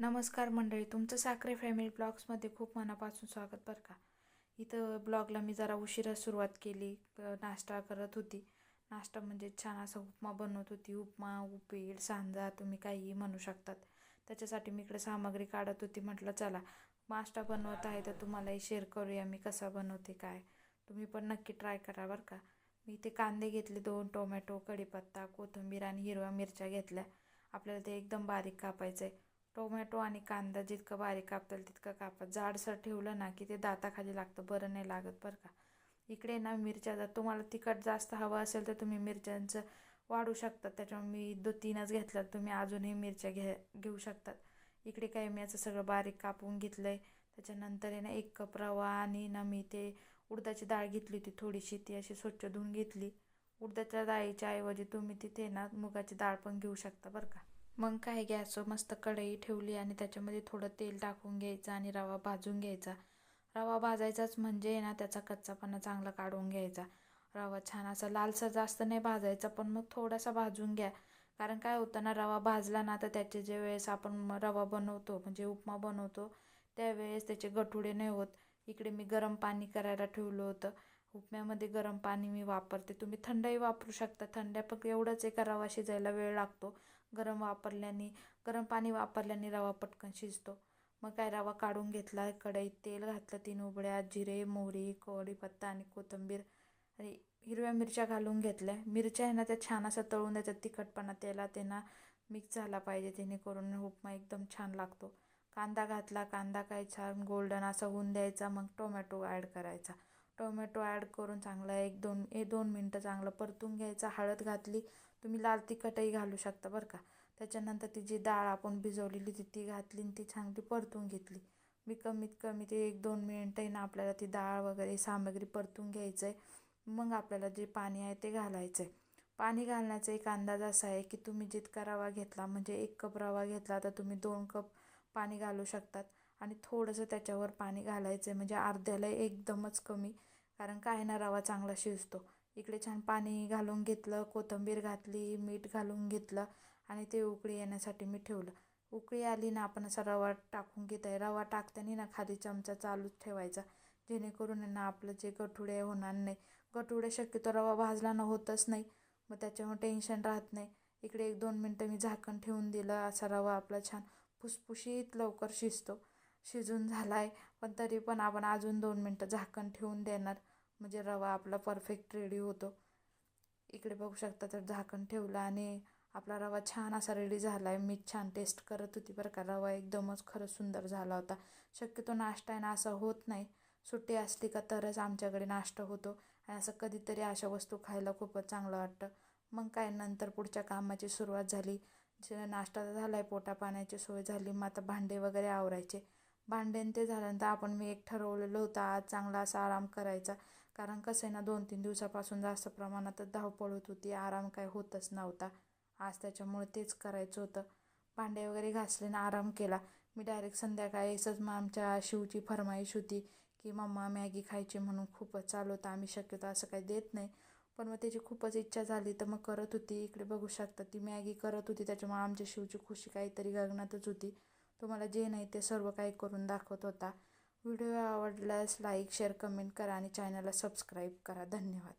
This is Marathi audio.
नमस्कार मंडळी तुमचं साखरे फॅमिली ब्लॉग्समध्ये खूप मनापासून स्वागत बरं का? इथं ब्लॉगला मी जरा उशिरा सुरुवात केली. नाश्ता करत होती. नाश्ता म्हणजे छान असा उपमा बनवत होती. उपमा उपीड सांजा तुम्ही काहीही म्हणू शकतात. त्याच्यासाठी मी इकडे सामग्री काढत होती. म्हटलं चला नाश्ता बनवत आहे तर तुम्हालाही शेअर करूया मी कसा बनवते काय. तुम्ही पण नक्की ट्राय करा बरं का. मी इथे कांदे घेतले दोन टोमॅटो कढीपत्ता कोथिंबीर आणि हिरव्या मिरच्या घेतल्या. आपल्याला ते एकदम बारीक कापायचं आहे टोमॅटो आणि कांदा जितकं बारीक कापताल तितकं कापा. जाडसर ठेवलं ना की ते दाताखाली लागतं बरं नाही लागत बरं का. इकडे ना मिरच्या जर तुम्हाला तिखट जास्त हवं असेल तर तुम्ही मिरच्यांचं वाढू शकतात. त्याच्यामुळे मी दो तीनच घेतल्या तुम्ही अजूनही मिरच्या घे घेऊ शकतात. इकडे काय मी याचं सगळं बारीक कापून घेतलं आहे त्याच्यानंतर आहे ना एक कप रवा आणि ना मी ते उडदाची डाळ घेतली होती थोडीशी. ती अशी स्वच्छ धुवून घेतली. उडदाच्या डाळीच्या ऐवजी तुम्ही तिथे ना मुगाची डाळ पण घेऊ शकता बरं का. मग काय घ्यायचं? मस्त कढई ठेवली आणि त्याच्यामध्ये थोडं तेल टाकून घ्यायचं आणि रवा भाजून घ्यायचा. रवा भाजायचाच म्हणजे ना त्याचा कच्चापणा चांगला काढून घ्यायचा. रवा छान असा लालसा जास्त नाही भाजायचा पण मग थोडासा भाजून घ्या. कारण काय होतं ना रवा भाजला ना तर त्याचे जे वेळेस आपण रवा बनवतो म्हणजे उपमा बनवतो त्यावेळेस त्याचे गठुडे नाही होत. इकडे मी गरम पाणी करायला ठेवलं होतं. उपम्यामध्ये गरम पाणी मी वापरते. तुम्ही थंडही वापरू शकता. थंड्या पण एवढंच एका रवा शिजायला वेळ लागतो? गरम वापरल्याने गरम पाणी वापरल्याने रवा पटकन शिजतो. मग काय रवा काढून घेतला कढईत तेल घातलं तीन उबड्या जिरे मोहरी कढीपत्ता आणि कोथिंबीर आणि हिरव्या मिरच्या घालून घेतल्या. मिरच्या आहे ना त्या छान असं तळून द्यायचं तिखटपणा त्याला त्यांना मिक्स झाला पाहिजे जेणेकरून उपमा एकदम छान लागतो. कांदा घातला कांदा काय छान गोल्डन असा होऊन द्यायचा मग टोमॅटो ॲड करायचा. टोमॅटो ॲड करून चांगला एक दोन एक दोन मिनटं चांगलं परतून घ्यायचं. हळद घातली तुम्ही लाल तिखटही घालू शकता बरं का. त्याच्यानंतर ती जी डाळ आपण भिजवलेली ती ती घातली आणि ती चांगली परतून घेतली. मी कमीत कमी ते एक दोन मिनटं ना आपल्याला ती डाळ वगैरे सामग्री परतून घ्यायचं आहे मग आपल्याला जे पाणी आहे ते घालायचं आहे पाणी घालण्याचा एक अंदाज असा आहे की तुम्ही जितका रवा घेतला म्हणजे एक कप रवा घेतला तर तुम्ही दोन कप पाणी घालू शकतात. आणि थोडंसं त्याच्यावर पाणी घालायचं आहे म्हणजे अर्ध्याला एकदमच कमी. कारण काय ना रवा चांगला शिजतो. इकडे छान पाणी घालून घेतलं कोथिंबीर घातली मीठ घालून घेतलं आणि ते उकळी येण्यासाठी मी ठेवलं. उकळी आली ना आपण असा रवा टाकून घेत आहे. रवा टाकताना ना खाली चमचा चालूच ठेवायचा. जेणेकरून आहे ना आपलं जे गठुडे होणार नाही. गठुडे शक्यतो रवा भाजला न होतच नाही. मग त्याच्यामुळे टेन्शन राहत नाही. इकडे एक दोन मिनटं मी झाकण ठेवून दिलं. असा रवा आपला छान फुसफुशीत लवकर शिजतो. शिजून झाला आहे पण तरी पण आपण अजून दोन मिनटं झाकण ठेवून देणार. म्हणजे रवा आपला परफेक्ट रेडी होतो. इकडे बघू शकता तर झाकण ठेवलं आणि आपला रवा छान असा रेडी झाला आहे मी छान टेस्ट करत होती बरं का. रवा एकदमच खरंच सुंदर झाला होता. शक्यतो नाश्ता आहे ना असा होत नाही. सुट्टी असली का तरच आमच्याकडे नाश्ता होतो. आणि असं कधीतरी अशा वस्तू खायला खूपच चांगलं वाटतं. मग काय नंतर पुढच्या कामाची सुरुवात झाली. जे नाश्ता झाला आहे पोटापाण्याची सोय झाली. मग आता भांडे वगैरे आवरायचे. भांड्यान ते झाल्यानंतर आपण मी एक ठरवलेलं होतं आज चांगला असा आराम करायचा. कारण कसं आहे ना दोन तीन दिवसापासून जास्त प्रमाणातच धावपळ होत होती आराम काय होतच नव्हता. आज त्याच्यामुळे तेच करायचं होतं. भांडे वगैरे घासले ना आराम केला. मी डायरेक्ट संध्याकाळी असंच मग आमच्या शिवची फरमाईश होती की मम्मा मॅगी खायची म्हणून खूपच चालू होतं. आम्ही शक्यतो असं काही देत नाही. पण मग त्याची खूपच इच्छा झाली तर मग करत होती. इकडे बघू शकता ती मॅगी करत होती. त्याच्यामुळे आमच्या शिवची खुशी काहीतरी गगनातच होती. तुम्हाला जे नाही ते सर्व काही करून दाखवत होता. व्हिडिओ आवडल्यास लाईक शेअर कमेंट करा आणि चॅनलला सबस्क्राईब करा. धन्यवाद.